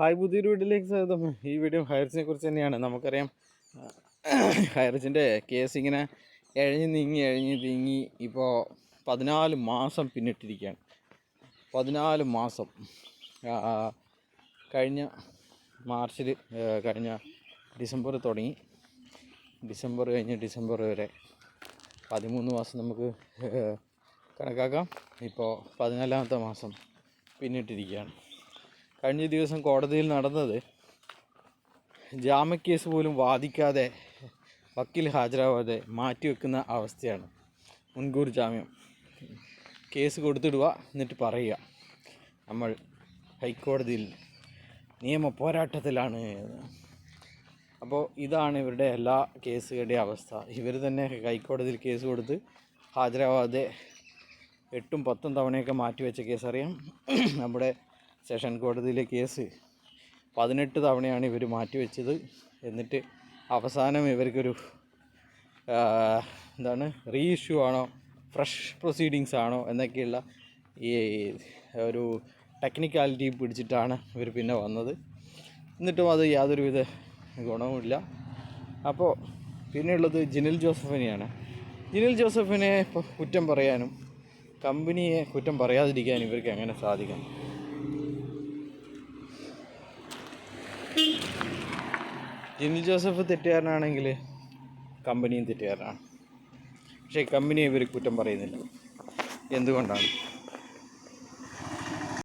Hi പുതിയൊരു വീട്ടിലേക്ക് സ്വാഗതം. ഈ വീഡിയോ ഹയർസിനെ കുറിച്ച് തന്നെയാണ്. നമുക്കറിയാം ഹയർസിന്റെ കേസ് ഇങ്ങനെ എഴഞ്ഞ് നീങ്ങി എഴഞ്ഞ് നീങ്ങി ഇപ്പോൾ പതിനാല് മാസം പിന്നിട്ടിരിക്കുകയാണ്. പതിനാല് മാസം. കഴിഞ്ഞ മാർച്ചിൽ കഴിഞ്ഞ ഡിസംബർ തുടങ്ങി. ഡിസംബർ കഴിഞ്ഞ് ഡിസംബർ വരെ പതിമൂന്ന് മാസം നമുക്ക് കണക്കാക്കാം. ഇപ്പോൾ പതിനാലാമത്തെ മാസം പിന്നിട്ടിരിക്കുകയാണ്. കഴിഞ്ഞ ദിവസം കോടതിയിൽ നടന്നത് ജാമ്യക്കേസ് പോലും വാദിക്കാതെ വക്കീൽ ഹാജരാവാതെ മാറ്റിവെക്കുന്ന അവസ്ഥയാണ്. മുൻകൂർ ജാമ്യം. കേസ് കൊടുത്തിടുക എന്നിട്ട് പറയുക. നമ്മൾ ഹൈക്കോടതിയിൽ നിയമ പോരാട്ടത്തിലാണ്. അപ്പോൾ ഇതാണ് ഇവരുടെ എല്ലാ കേസുകളുടെയും അവസ്ഥ. ഇവർ തന്നെ ഹൈക്കോടതിയിൽ കേസ് കൊടുത്ത് ഹാജരാവാതെ എട്ടും പത്തും തവണയൊക്കെ മാറ്റിവെച്ച കേസ് അറിയാം നമ്മുടെ സെഷൻ കോടതിയിലെ കേസ് പതിനെട്ട് തവണയാണ് ഇവർ മാറ്റിവെച്ചത്. എന്നിട്ട് അവസാനം ഇവർക്കൊരു എന്താണ് റീ ഇഷ്യൂ ആണോ ഫ്രഷ് പ്രൊസീഡിങ്സ് ആണോ എന്നൊക്കെയുള്ള ഈ ഒരു ടെക്നിക്കാലിറ്റി പിടിച്ചിട്ടാണ് ഇവർ പിന്നെ വന്നത്. എന്നിട്ടും അത് യാതൊരുവിധ ഗുണവുമില്ല. അപ്പോൾ പിന്നെയുള്ളത് ജിനിൽ ജോസഫിനെയാണ്. ജിനിൽ ജോസഫിനെ കുറ്റം പറയാനും കമ്പനിയെ കുറ്റം പറയാതിരിക്കാനും ഇവർക്ക് എങ്ങനെ സാധിക്കും? ജിനിൽ ജോസഫ് തെറ്റുകാരനാണെങ്കിൽ കമ്പനിയും തെറ്റുകാരനാണ്. പക്ഷേ കമ്പനിയെ ഇവർ കുറ്റം പറയുന്നില്ല. എന്തുകൊണ്ടാണ്?